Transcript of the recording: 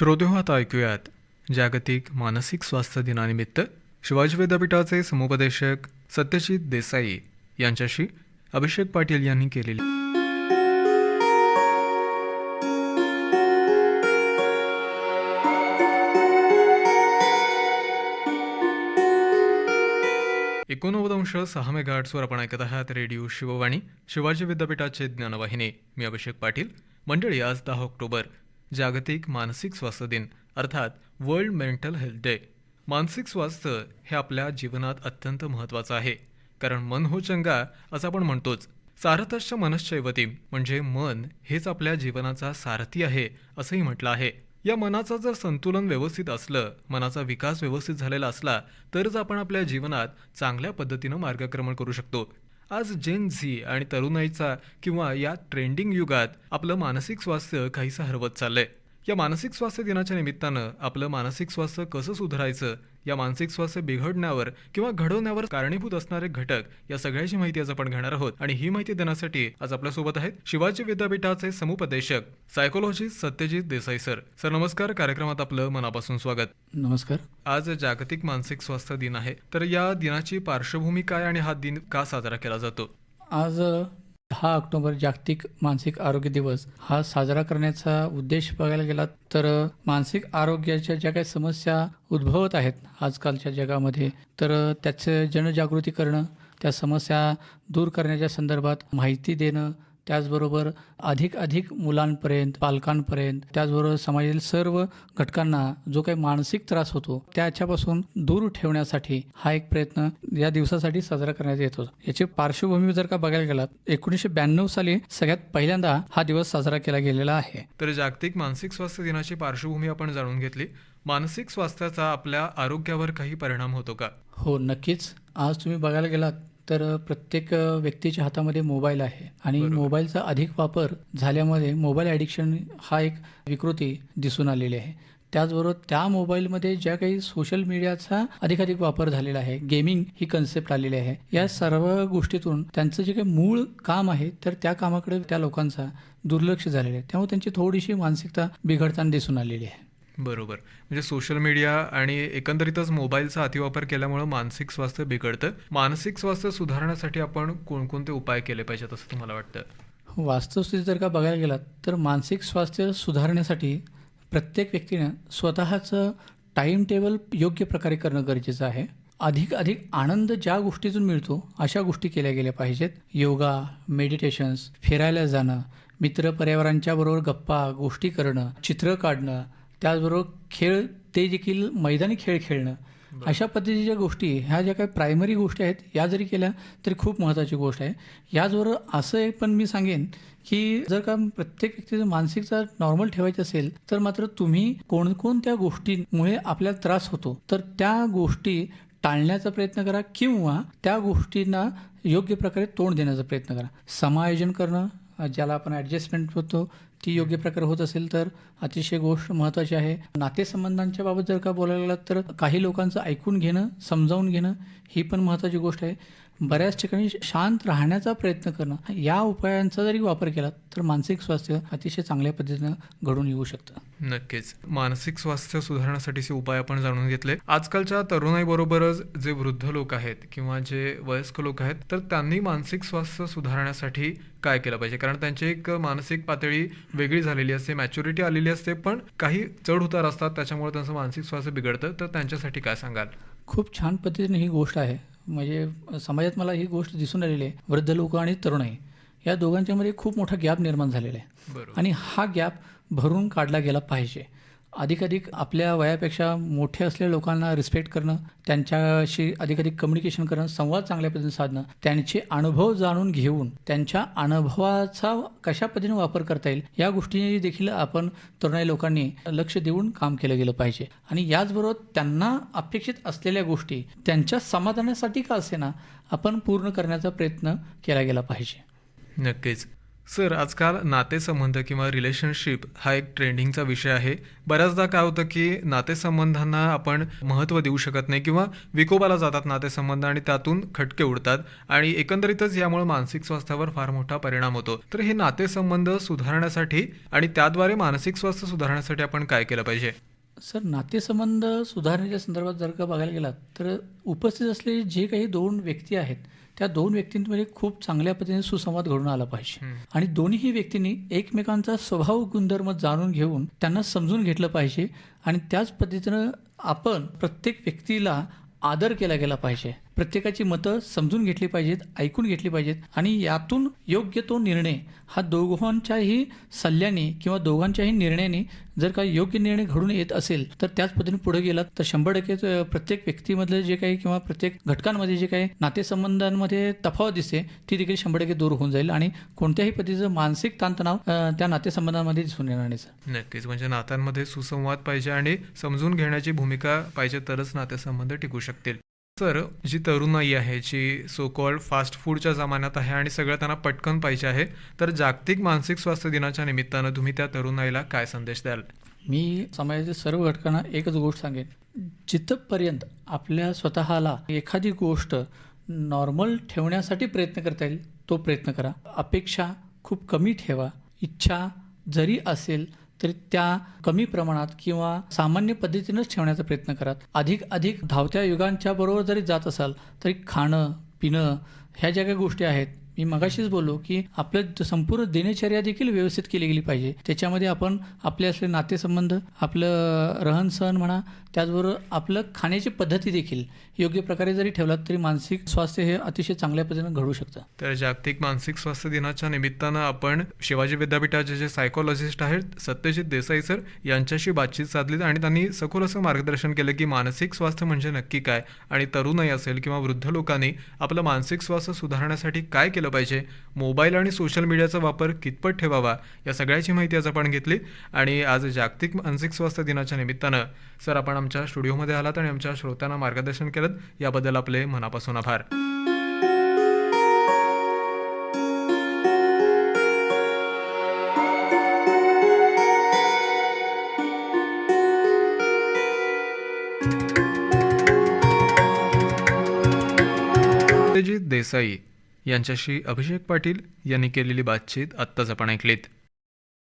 श्रोतेहो आता ऐकूयात जागतिक मानसिक स्वास्थ्य दिनानिमित्त शिवाजी विद्यापीठाचे समुपदेशक सत्यजित देसाई यांच्याशी अभिषेक पाटील यांनी केलेली एकोणनव्वद अंश सहा मेगाट्सवर आपण ऐकत आहात रेडिओ शिववाणी शिवाजी विद्यापीठाचे ज्ञानवाहिनी. मी अभिषेक पाटील. मंडळी आज दहा ऑक्टोबर जागतिक मानसिक स्वास्थ्य दिन अर्थात वर्ल्ड मेंटल हेल्थ डे मानसिक स्वास्थ्य हे आपल्या जीवनात अत्यंत महत्त्वाचं आहे. कारण मन हो चंगा असं आपण म्हणतोच. सारथश्च मनश्चैवती म्हणजे मन हेच आपल्या जीवनाचा सारथी आहे असंही म्हटलं आहे. या मनाचं जर संतुलन व्यवस्थित असलं मनाचा विकास व्यवस्थित झालेला असला तरच आपण आपल्या जीवनात चांगल्या पद्धतीनं मार्गक्रमण करू शकतो. आज जेन झी आणि तरुणाईचा किंवा या ट्रेंडिंग युगात आपलं मानसिक स्वास्थ्य काहीसं हरवत चाललंय. या मानसिक स्वास्थ्य दिनाच्या निमित्तानं आपलं मानसिक स्वास्थ्य कसं सुधारायचं या मानसिक स्वास्थ्य बिघडण्यावर किंवा घडवण्यावर कारणीभूत असणारे घटक या सगळ्याची माहिती आज आपण घेणार आहोत. आणि ही माहिती देण्यासाठी आज आपल्यासोबत आहेत शिवाजी विद्यापीठाचे समुपदेशक psychologist Satyajit Desai sir sir नमस्कार. कार्यक्रमात आपलं मनापासून स्वागत. नमस्कार. आज जागतिक मानसिक स्वास्थ्य दिन आहे. तर या दिनाची पार्श्वभूमी काय आणि हा दिन का साजरा केला जातो? आज दहा ऑक्टोबर जागतिक मानसिक आरोग्य दिवस हा साजरा करण्याचा उद्देश बघायला गेला तर मानसिक आरोग्याच्या ज्या काही समस्या उद्भवत आहेत आजकालच्या जगामध्ये तर त्याचं जनजागृती करणं त्या समस्या दूर करण्याच्या संदर्भात माहिती देणं त्याचबरोबर अधिक अधिक मुलांपर्यंत पालकांपर्यंत त्याचबरोबर समाजातील सर्व घटकांना जो काही मानसिक त्रास होतो त्याच्यापासून दूर ठेवण्यासाठी हा एक प्रयत्न या दिवसासाठी साजरा करण्यात येतो याची पार्श्वभूमी जर का बघायला गेलात एकोणीसशे ब्याण्णव साली सगळ्यात पहिल्यांदा हा दिवस साजरा केला गेलेला आहे. तर जागतिक मानसिक स्वास्थ्य दिनाची पार्श्वभूमी आपण जाणून घेतली. मानसिक स्वास्थ्याचा आपल्या आरोग्यावर काही परिणाम होतो का? हो नक्कीच. आज तुम्ही बघायला गेलात तर प्रत्येक व्यक्तीच्या हातामध्ये मोबाईल आहे. आणि मोबाईलचा अधिक वापर झाल्यामध्ये मोबाईल ॲडिक्शन हा एक विकृती दिसून आलेली आहे. त्याचबरोबर त्या मोबाईलमध्ये ज्या काही सोशल मीडियाचा अधिकाधिक वापर झालेला आहे गेमिंग ही कन्सेप्ट आलेली आहे या सर्व गोष्टीतून त्यांचं जे काही मूळ काम आहे तर त्या कामाकडे त्या लोकांचा दुर्लक्ष झालेलं आहे. त्यामुळे त्यांची थोडीशी मानसिकता बिघडताना दिसून आलेली आहे. बरोबर. म्हणजे सोशल मीडिया आणि एकंदरीतच मोबाईलचा अतिवापर केल्यामुळे मानसिक स्वास्थ्य बिघडतं. मानसिक स्वास्थ्य सुधारण्यासाठी आपण कोणकोणते उपाय केले पाहिजेत असं तुम्हाला वाटतं? वास्तवस्थिती जर का बघायला गेलात तर मानसिक स्वास्थ्य सुधारण्यासाठी प्रत्येक व्यक्तीनं स्वतःचं टाईम टेबल योग्य प्रकारे करणं गरजेचं आहे. अधिक अधिक आनंद ज्या गोष्टीतून मिळतो अशा गोष्टी केल्या गेल्या पाहिजेत. योगा मेडिटेशन्स फिरायला जाणं मित्र बरोबर गप्पा गोष्टी करणं चित्र काढणं त्याचबरोबर खेळ ते देखील मैदानी खेळ खेळणं. अशा पद्धतीच्या गोष्टी ह्या ज्या काही प्रायमरी गोष्टी आहेत या जरी केल्या तरी खूप महत्त्वाची गोष्ट आहे. याचबरोबर असं एक पण मी सांगेन की जर का प्रत्येक व्यक्तीचं मानसिकता नॉर्मल ठेवायची असेल तर मात्र तुम्ही कोणकोणत्या गोष्टींमुळे आपल्याला त्रास होतो तर त्या गोष्टी टाळण्याचा प्रयत्न करा किंवा त्या गोष्टींना योग्य प्रकारे तोंड देण्याचा प्रयत्न करा. समायोजन करणं ज्याला आपण ॲडजस्टमेंट होतो ती योग्य प्रकारे होत असेल तर अतिशय गोष्ट महत्त्वाची आहे. नातेसंबंधांच्या बाबत जर का बोलायला गेलात तर काही लोकांचं ऐकून घेणं समजावून घेणं ही पण महत्त्वाची गोष्ट आहे. बऱ्याच ठिकाणी शांत राहण्याचा प्रयत्न करणं या उपायांचा जरी वापर केला तर मानसिक स्वास्थ्य अतिशय चांगल्या पद्धतीनं घडून येऊ शकतं. नक्कीच. मानसिक स्वास्थ्य सुधारण्यासाठीचे उपाय आपण जाणून घेतले. आजकालच्या तरुणाईबरोबरच जे वृद्ध लोक आहेत किंवा जे वयस्क लोक आहेत तर त्यांनी मानसिक स्वास्थ्य सुधारण्यासाठी काय केलं पाहिजे? कारण त्यांची एक मानसिक पातळी वेगळी झालेली असते मॅच्युरिटी आलेली असते पण काही चढ उतार असतात त्याच्यामुळे त्यांचं मानसिक स्वास्थ्य बिघडतं. तर त्यांच्यासाठी काय सांगाल? खूप छान पद्धतीने ही गोष्ट आहे. म्हणजे समाजात मला ही गोष्ट दिसून आलेली आहे. वृद्ध लोक आणि तरुणाई. या दोघांच्यामध्ये खूप मोठा गॅप निर्माण झालेला आहे. आणि हा गॅप भरून काढला गेला पाहिजे. अधिकाधिक आपल्या वयापेक्षा मोठे असलेल्या लोकांना रिस्पेक्ट करणं त्यांच्याशी अधिकाधिक कम्युनिकेशन करणं संवाद चांगल्या पद्धतीने साधणं त्यांचे अनुभव जाणून घेऊन त्यांच्या अनुभवाचा कशा पद्धतीने वापर करता येईल या गोष्टी देखील आपण तरुणाई लोकांनी लक्ष देऊन काम केलं गेलं पाहिजे. आणि याचबरोबर त्यांना अपेक्षित असलेल्या गोष्टी त्यांच्या समाधानासाठी का असेना आपण पूर्ण करण्याचा प्रयत्न केला गेला पाहिजे. नक्कीच. सर आजकाल नातेसंबंध किंवा रिलेशनशिप हा एक ट्रेंडिंगचा विषय आहे. बऱ्याचदा काय होतं की नातेसंबंधांना आपण महत्त्व देऊ शकत नाही किंवा विकोपाला जातात नातेसंबंध आणि त्यातून खटके उडतात आणि एकंदरीतच यामुळे मानसिक स्वास्थ्यावर फार मोठा परिणाम होतो. तर हे नातेसंबंध सुधारण्यासाठी आणि त्याद्वारे मानसिक स्वास्थ्य सुधारण्यासाठी आपण काय केलं पाहिजे? सर नातेसंबंध सुधारण्याच्या संदर्भात जर का बघायला गेलात तर उपस्थित असलेले जे काही दोन व्यक्ती आहेत त्या दोन व्यक्तींमध्ये खूप चांगल्या पद्धतीने सुसंवाद घडून आला पाहिजे. आणि दोन्हीही व्यक्तींनी एकमेकांचा स्वभाव गुणधर्म जाणून घेऊन त्यांना समजून घेतलं पाहिजे आणि त्याच पद्धतीनं आपण प्रत्येक व्यक्तीला आदर केला गेला पाहिजे. प्रत्येकाची मतं समजून घेतली पाहिजेत ऐकून घेतली पाहिजेत आणि यातून योग्य तो निर्णय हा दोघांच्याही सल्ल्याने किंवा दोघांच्याही निर्णयाने जर का योग्य निर्णय घडून येत असेल तर त्याच पद्धतीने पुढे गेला तर शंभर टक्के प्रत्येक व्यक्तीमधले जे काही किंवा प्रत्येक घटकांमध्ये जे काही नातेसंबंधांमध्ये तफावत दिसते ती देखील शंभर टक्के दूर होऊन जाईल आणि कोणत्याही पद्धतीचं मानसिक ताणतणाव त्या नातेसंबंधांमध्ये दिसून येणार नाही नक्कीच म्हणजे नात्यांमध्ये सुसंवाद पाहिजे आणि समजून घेण्याची भूमिका पाहिजे तरच नातेसंबंध टिकू शकतील. तर जी तरुणाई आहे जी सो कॉल्ड फास्ट फूडच्या जमान्यात आहे आणि सगळं त्यांना पटकन पाहिजे आहे तर जागतिक मानसिक स्वास्थ्य दिनाच्या निमित्तानं तुम्ही त्या तरुणाईला काय संदेश द्याल? मी समाजाच्या सर्व घटकांना एकच गोष्ट सांगेन. जिथपर्यंत आपल्या स्वतःला एखादी गोष्ट नॉर्मल ठेवण्यासाठी प्रयत्न करता येईल तो प्रयत्न करा. अपेक्षा खूप कमी ठेवा. इच्छा जरी असेल तरी त्या कमी प्रमाणात किंवा सामान्य पद्धतीनंच ठेवण्याचा प्रयत्न करा अधिक अधिक धावत्या युगांच्या बरोबर जरी जात असाल तरी खाणं पिणं ह्या ज्या काही गोष्टी आहेत मी मगाशीच बोललो की आपलं संपूर्ण दिनचर्या देखील व्यवस्थित केली गेली पाहिजे. त्याच्यामध्ये आपण आपले असले नातेसंबंध आपलं रहनसहन म्हणा त्याचबरोबर आपलं खाण्याची पद्धती देखील योग्य प्रकारे जरी ठेवलात तरी मानसिक स्वास्थ्य हे अतिशय चांगल्या पद्धतीनं घडू शकतं. तर जागतिक मानसिक स्वास्थ्य दिनाच्या निमित्तानं आपण शिवाजी विद्यापीठाचे जे सायकोलॉजिस्ट आहेत सत्यजित देसाई सर यांच्याशी बातचीत साधली आणि त्यांनी सखोल असं मार्गदर्शन केलं की मानसिक स्वास्थ्य म्हणजे नक्की काय आणि तरुणही असेल किंवा वृद्ध लोकांनी आपलं मानसिक स्वास्थ्य सुधारण्यासाठी काय केलं पाहिजे मोबाईल आणि सोशल मीडियाचा वापर कितपत ठेवावा या सगळ्याची माहिती आज आपण घेतली आणि आज जागतिक मानसिक स्वास्थ्य दिनाच्या निमित्तानं सर आपण आमच्या स्टुडिओमध्ये आलात आणि आमच्या श्रोत्यांना मार्गदर्शन केलं याबद्दल आपले मनापासून आभार. सत्यजित देसाई यांच्याशी अभिषेक पाटील यांनी केलेली बातचीत आत्ताच आपण ऐकलीत.